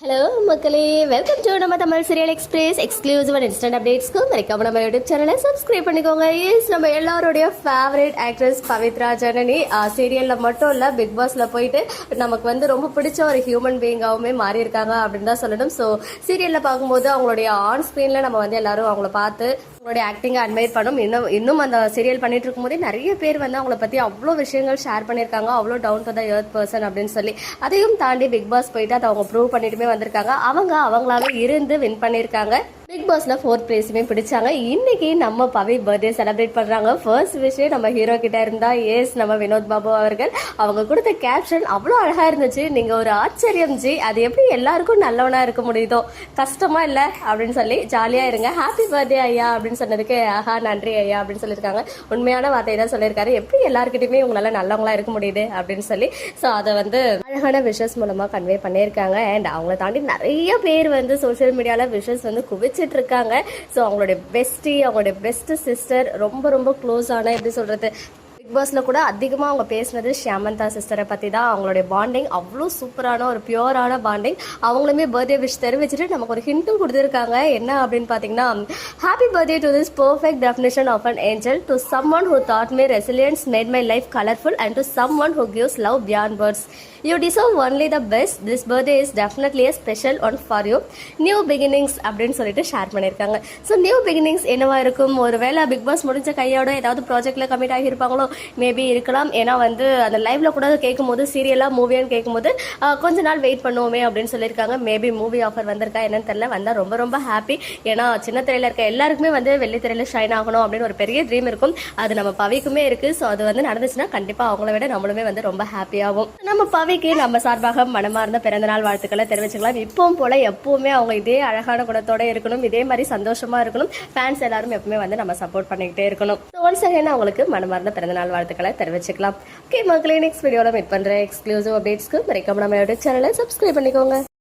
Hello மக்களே. Welcome to நம்ம Tamil serial express exclusive and instant அப்டேட்ஸ்க்கு மறைக்காம நம்ம யூடியூப் சேனலை சப்ஸ்கிரைப் பண்ணிக்கோங்க. எஸ் நம்ம எல்லாருடைய ஃபேவரட் ஆக்ட்ரஸ் பவித்ரா ஜனனி சீரியலில் மட்டும் இல்லை பிக் பாஸில் போயிட்டு நமக்கு வந்து ரொம்ப பிடிச்ச ஒரு ஹியூமன் பீயிங்காகவுமே மாறியிருக்காங்க அப்படின்னு தான் சொல்லணும். ஸோ சீரியலில் பார்க்கும்போது அவங்களுடைய ஆன் ஸ்க்ரீனில் நம்ம வந்து எல்லாரும் அவங்கள பார்த்து அவங்களுடைய ஆக்டிங்கை அட்மையர் பண்ணும் இன்னும் இன்னும் அந்த சீரியல் பண்ணிட்டு இருக்கும்போதே நிறைய பேர் வந்து அவங்கள பற்றி அவ்வளோ விஷயங்கள் ஷேர் பண்ணியிருக்காங்க. அவ்வளோ down to the earth person அப்படின்னு சொல்லி. அதையும் தாண்டி பிக் பாஸ் போயிட்டு அதை அவங்க ப்ரூவ் பண்ணிட்டுமே வந்திருக்காங்க. அவங்க அவங்களாவே இருந்து வின் பண்ணியிருக்காங்க. பிக் பாஸ்ல ஃபோர்த் பிளேஸுமே பிடிச்சாங்க. இன்னைக்கு நம்ம பவி பர்த்டே செலிப்ரேட் பண்றாங்க. ஃபர்ஸ்ட் விஷயம் நம்ம ஹீரோ கிட்ட இருந்தா எஸ் நம்ம வினோத் பாபு அவர்கள். அவங்க கொடுத்த கேப்ஷன் அவ்வளோ அழகா இருந்துச்சு. நீங்க ஒரு ஆச்சரியம் ஜி. அது எப்படி எல்லாருக்கும் நல்லவனா இருக்க முடியுதோ? கஷ்டமா இல்ல? அப்படின்னு சொல்லி ஜாலியா இருங்க. ஹாப்பி பர்த்டே ஐயா அப்படின்னு சொன்னதுக்கு ஆஹா நன்றி ஐயா அப்படின்னு சொல்லியிருக்காங்க. உண்மையான வார்த்தை தான் சொல்லியிருக்காரு. எப்படி எல்லாருக்கிட்டையுமே உங்களால நல்லவங்களா இருக்க முடியுது அப்படின்னு சொல்லி. ஸோ அதை வந்து அழகான விஷஸ் மூலமா கன்வே பண்ணியிருக்காங்க. அண்ட் அவங்கள தாண்டி நிறைய பேர் வந்து சோஷியல் மீடியால விஷஸ் வந்து குவிச்சிட்டு இருக்காங்க ஸோ அவங்களுடைய பெஸ்டி அவங்களுடைய பெஸ்ட் சிஸ்டர் ரொம்ப ரொம்ப க்ளோஸான எப்படி சொல்றது பிக் பாஸ்ல கூட அதிகமாக அவங்க பேசினது ஷியாமந்தா சிஸ்டரை பற்றி தான் அவங்களுடைய பாண்டிங் அவ்வளோ சூப்பரான ஒரு பியூரான பாண்டிங் அவங்களுமே பர்த்டே விஷ் தெரிவிச்சுட்டு நமக்கு ஒரு ஹிண்ட்டும் கொடுத்துருக்காங்க. என்ன அப்படின்னு பார்த்தீங்கன்னா happy birthday to this perfect definition of an angel to someone who taught me resilience made my life colourful and to someone who gives love beyond birds you deserve only the best this birthday is definitely special one for you new beginnings அப்படின்னு சொல்லிட்டு share பண்ணியிருக்காங்க. So new beginnings என்னவா இருக்கும்? ஒருவேளை big pass முடிஞ்ச கையோட ஏதாவது ப்ராஜெக்ட்ல கமிட் ஆகியிருப்பாங்களோ? மேபி இருக்கலாம். ஏன்னா வந்து அந்த லைவ்ல கூட கேட்கும் போது சீரியலா மூவியான்னு கேட்கும்போது கொஞ்ச நாள் வெயிட் பண்ணுவோமே அப்படின்னு சொல்லியிருக்காங்க. மேபி மூவி ஆஃபர் வந்திருக்கா என்னன்னு தெரியல. வந்தா ரொம்ப ரொம்ப ஹாப்பி ஏன்னா சின்ன திரையில இருக்க எல்லாருக்குமே வந்து வெள்ளி திரையில ஷைன் ஆகணும் அப்படின்னு ஒரு பெரிய ட்ரீம் இருக்கும். அது நம்ம பவிக்குமே இருக்கு. ஸோ அது வந்து நடந்துச்சுன்னா கண்டிப்பா அவங்கள விட நம்மளுமே வந்து ரொம்ப ஹாப்பியாகும் நம்ம பவிக்கு நம்ம சார்பாக மனமார்ந்த பிறந்தநாள் வாழ்த்துக்களை தெரிவிச்சுக்கலாம். இப்பவும் போல எப்பவுமே அவங்க இதே அழகான குணத்தோட இருக்கணும். இதே மாதிரி சந்தோஷமா இருக்கணும். ஃபேன்ஸ் எல்லாரும் எப்பவுமே வந்து நம்ம சப்போர்ட் பண்ணிக்கிட்டே இருக்கணும். ஒன்ஸ் அகைன் அவங்களுக்கு மனமார்ந்த பிறந்தநாள் நல்வாழ்த்துக்களை தெரிவிச்சுக்கலாம். ஓகே மக்களே நெக்ஸ்ட் வீடியோவில் மீட் பண்ற எக்ஸ்க்ளூசிவ் அப்டேட்ஸ்க்கு மறைக்காம நம்ம சேனலை சப்ஸ்கிரைப் பண்ணிக்கோங்க.